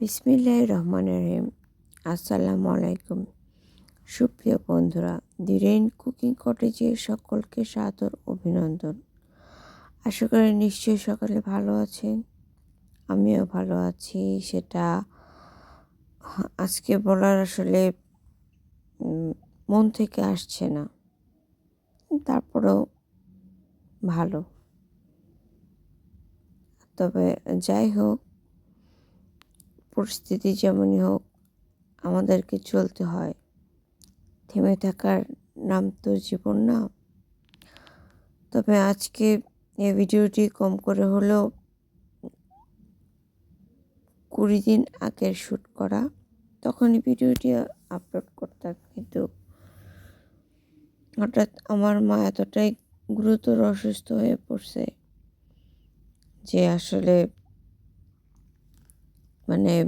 বিসমিল্লাহ রহমান রহিম। আসসালামু আলাইকুম সুপ্রিয় বন্ধুরা, দি রেইন কুকিং কটেজে সকলকে সাদর অভিনন্দন। আশা করি নিশ্চয়ই সকালে ভালো আছেন। আমিও ভালো আছি। সেটা আজকে বলার আসলে মন থেকে আসছে না। তারপরেও ভালো। তবে যাই হোক পরিস্থিতি যেমনই হোক, আমাদেরকে চলতে হয়। থেমে থাকার নাম তো জীবন না। তবে আজকে এই ভিডিওটি কম করে হলেও কুড়ি দিন আগের শ্যুট করা, তখনই ভিডিওটি আপলোড করতাম। কিন্তু হঠাৎ আমার মা এতটাই গুরুতর অসুস্থ হয়ে পড়ছে যে আসলে মানে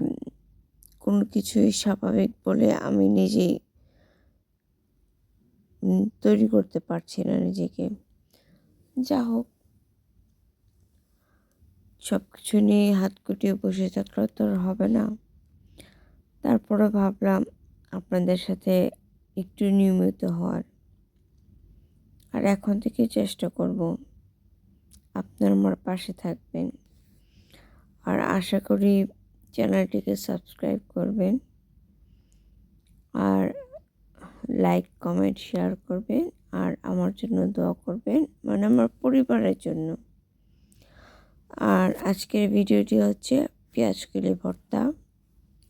কোনো কিছুই স্বাভাবিক বলে আমি নিজেই তৈরি করতে পারছি না নিজেকে। যা হোক। সব কিছু নিয়ে হাত গুটিয়ে বসে থাকলে তো হবে না। তারপরে ভাবলাম আপনাদের সাথে একটু নিয়মিত হওয়ার। আর এখন থেকে চেষ্টা করব আপনার আমার পাশে থাকবেন। আর আশা করি চ্যানেলটিকে সাবস্ক্রাইব করবেন আর লাইক, কমেন্ট, শেয়ার করবেন আর আমার জন্য দোয়া করবেন মানে আমার পরিবারের জন্য। আর আজকের ভিডিওটি হচ্ছে পেঁয়াজ কলি ভর্তা।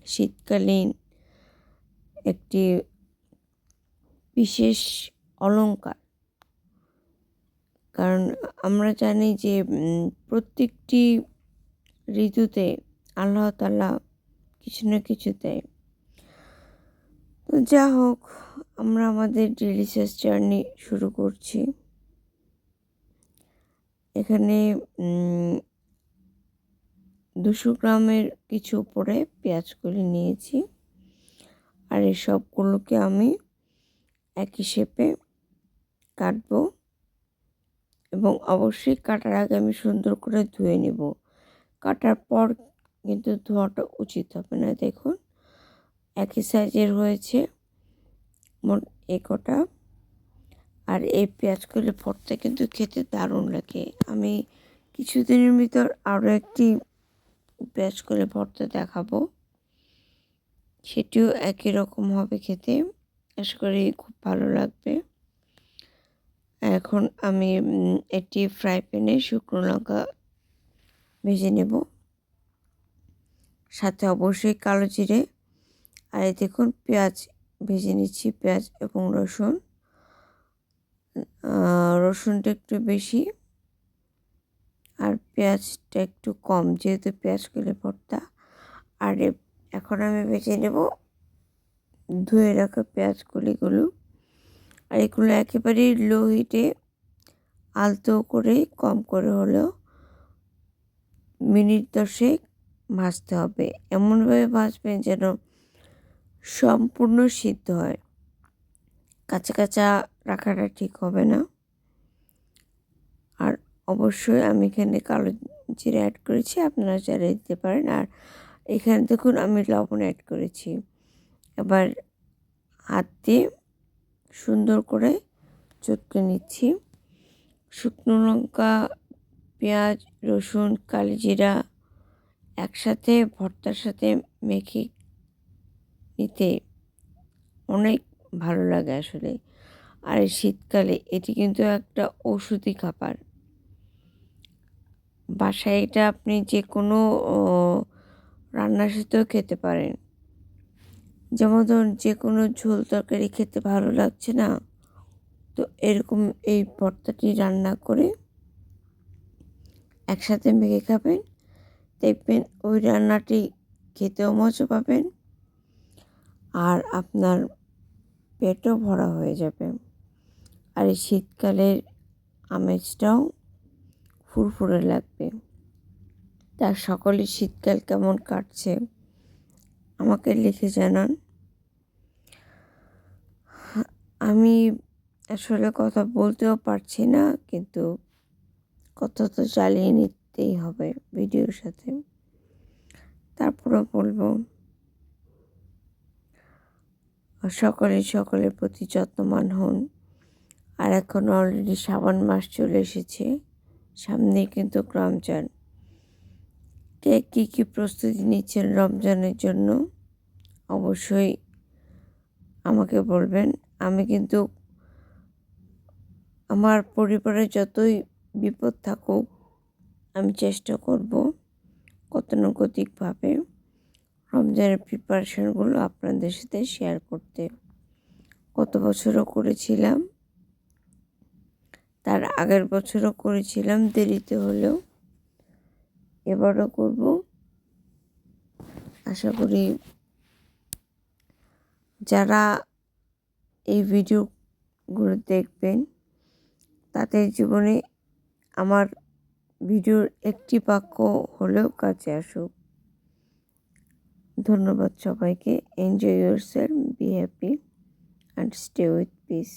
শীতকালীন একটি বিশেষ অলংকার। কারণ আমরা জানি যে প্রত্যেকটি ঋতুতে আল্লাহ তালা কিছু না কিছু দেয়। তো যা হোক, আমরা আমাদের ডিলিশিয়াস জার্নি শুরু করছি। এখানে দুশো গ্রামের কিছু উপরে পেঁয়াজগুলি নিয়েছি। আর এই সবগুলোকে আমি একই শেপে কাটবো এবং অবশ্যই কাটার আগে আমি সুন্দর করে ধুয়ে নেব। কাটার পর কিন্তু ধোয়াটা উচিত হবে না। দেখুন, একই সাইজের হয়েছে মোট এ কটা। আর এই পেঁয়াজগুলি ভর্তা কিন্তু খেতে দারুণ লাগে। আমি কিছুদিনের ভিতর আরও একটি পেঁয়াজ পেঁয়াজগুলি ভর্তা দেখাবো। সেটিও একই রকম হবে খেতে। আশা করি খুব ভালো লাগবে। এখন আমি একটি ফ্রাই প্যানে শুকনো লঙ্কা ভেজে নেব। সাথে অবশ্যই কালো জিরে। আর এই দেখুন পেঁয়াজ, ভেজে নিচ্ছি পেঁয়াজ এবং রসুন। রসুনটা একটু বেশি আর পেঁয়াজটা একটু কম, যেহেতু পেঁয়াজ করলে ভর্তা। আর এখন আমি ভেজে নেব ধুয়ে রাখা পেঁয়াজ কলিগুলো আর এগুলো একেবারেই লো হিটে আলতো করে কম করে হলেও মিনিট দশেক ভাজতে হবে। এমনভাবে ভাজবেন যেন সম্পূর্ণ সিদ্ধ হয়। কাঁচা কাঁচা রাখাটা ঠিক হবে না। আর অবশ্যই আমি এখানে কালো জিরে অ্যাড করেছি, আপনারা চাইলে দিতে পারেন। আর এখানে দেখুন, আমি লবণ অ্যাড করেছি। এবার হাত দিয়ে সুন্দর করে চটকে নিচ্ছি। শুকনো লঙ্কা, পেঁয়াজ, রসুন, কালি জিরা একসাথে ভর্তার সাথে মেখে নিতে অনেক ভালো লাগে আসলে। আর শীতকালে এটি কিন্তু একটা ওষুধি খাবার। বাসায় এটা আপনি যে কোনো রান্নার সাথেও খেতে পারেন। যেমন ধরুন যে কোনো ঝোল তরকারি খেতে ভালো লাগছে না, তো এরকম এই ভর্তাটি রান্না করে একসাথে মেখে খাবেন। দেখবেন ওই রান্নাটি খেতেও মজা পাবেন আর আপনার পেটও ভরা হয়ে যাবে। আর এই শীতকালের আমেজটাও ফুরফুরে লাগবে। তার সকলে শীতকাল কেমন কাটছে আমাকে লিখে জানান। আমি আসলে কথা বলতেও পারছি না, কিন্তু কথা তো চালিয়ে নিতেই হবে ভিডিওর সাথে। তারপরেও বলব, সকলে সকলের প্রতি যত্নবান হন। আর এখন অলরেডি শ্রাবণ মাস চলে এসেছে, সামনেই কিন্তু রমজান। কে কী কী প্রস্তুতি নিচ্ছেন রমজানের জন্য, অবশ্যই আমাকে বলবেন। আমি কিন্তু আমার পরিবারে যতই বিপদ থাকুক আমি চেষ্টা করব গতানুগতিকভাবে রমজানের প্রিপারেশনগুলো আপনাদের সাথে শেয়ার করতে। গত বছরও করেছিলাম। তার আগের বছরও করেছিলাম, দেরিতে হলেও। এবারও করব। আশা করি যারা এই ভিডিওগুলো দেখবেন, তাদের জীবনে আমার ভিডিওর একটি বাক্য হলেও কাছে আসুক। ধন্যবাদ সবাইকে। Enjoy yourself be happy and stay with peace